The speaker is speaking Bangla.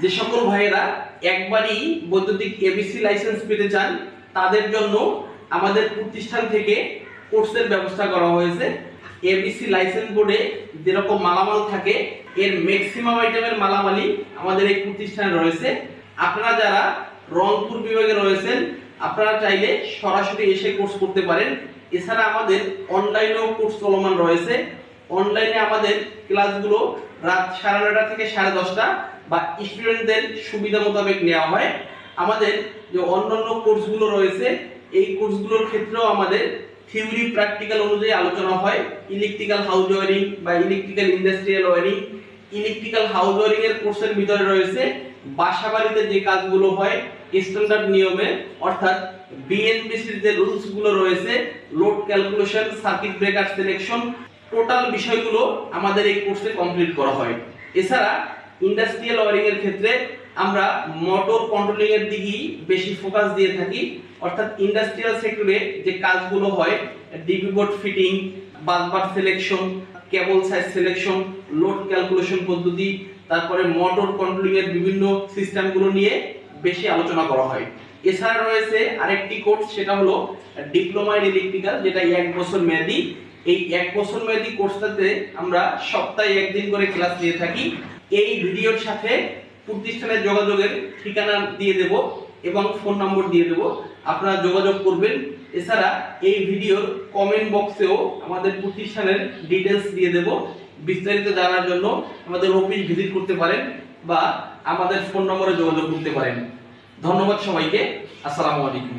যে সকল ভাইয়েরা একবারই বৈদ্যুতিক এবিসি লাইসেন্স পেতে চান, তাদের জন্য আমাদের প্রতিষ্ঠান থেকে কোর্সের ব্যবস্থা করা হয়েছে। এবিসি লাইসেন্স বোর্ডে যেরকম মালামাল থাকে, এর ম্যাক্সিমাম আইটেমের মালামালই আমাদের এই প্রতিষ্ঠানে রয়েছে। আপনারা যারা রংপুর বিভাগে রয়েছেন, আপনারা চাইলে সরাসরি এসে কোর্স করতে পারেন। এছাড়া আমাদের অনলাইনেও কোর্স চলমান রয়েছে। অনলাইনে আমাদের ক্লাসগুলো রাত সাড়ে নটা থেকে সাড়ে দশটা বা স্টুডেন্টদের সুবিধা মোতাবেক নেওয়া হয়। আমাদের যে অন্যান্য কোর্সগুলো রয়েছে, এই কোর্সগুলোর ক্ষেত্রেও আমাদের থিওরি প্র্যাকটিক্যাল অনুযায়ী আলোচনা হয়। ইলেকট্রিক্যাল হাউস ওয়ারিং বা electrical industrial wiring electrical house wiring এর কোর্সের ভিতরে রয়েছে। বাসাবাড়িতে যে কাজগুলো হয় স্ট্যান্ডার্ড নিয়মে, অর্থাৎ বিএনবিসির যে রুলসগুলো রয়েছে load calculation circuit breaker selection total বিষয়গুলো আমাদের এই কোর্সে কমপ্লিট করা হয়। এছাড়া ইন্ডাস্ট্রিয়াল ওয়ারিং এর ক্ষেত্রে আমরা মোটর কন্ট্রোলিং এর দিকেই বেশি ফোকাস দিয়ে থাকি। অর্থাৎ ইন্ডাস্ট্রিয়াল সেক্টরে যে কাজগুলো হয় DB board fitting busbar selection cable size selection load calculation পদ্ধতি, তারপরে মোটর কন্ট্রোলিং এর বিভিন্ন সিস্টেমগুলো নিয়ে বেশি আলোচনা করা হয়। এছাড়া রয়েছে আরেকটি কোর্স সেটা হলো ডিপ্লোমা ইন ইলেকট্রিক্যাল যেটা এক বছর মেয়াদি। এই এক বছর মেয়াদী কোর্সটাতে আমরা সপ্তাহে একদিন করে ক্লাস নিয়ে থাকি। এই ভিডিওর সাথে প্রতিষ্ঠানের যোগাযোগের ঠিকানা দিয়ে দেব এবং ফোন নম্বর দিয়ে দেব। আপনারা যোগাযোগ করবেন। এছাড়া এই ভিডিওর কমেন্ট বক্সেও আমাদের প্রতিষ্ঠানের ডিটেলস দিয়ে দেব। বিস্তারিত জানার জন্য আমাদের অফিস ভিজিট করতে পারেন বা আমাদের ফোন নম্বরে যোগাযোগ করতে পারেন। ধন্যবাদ সবাইকে। আসসালামু আলাইকুম।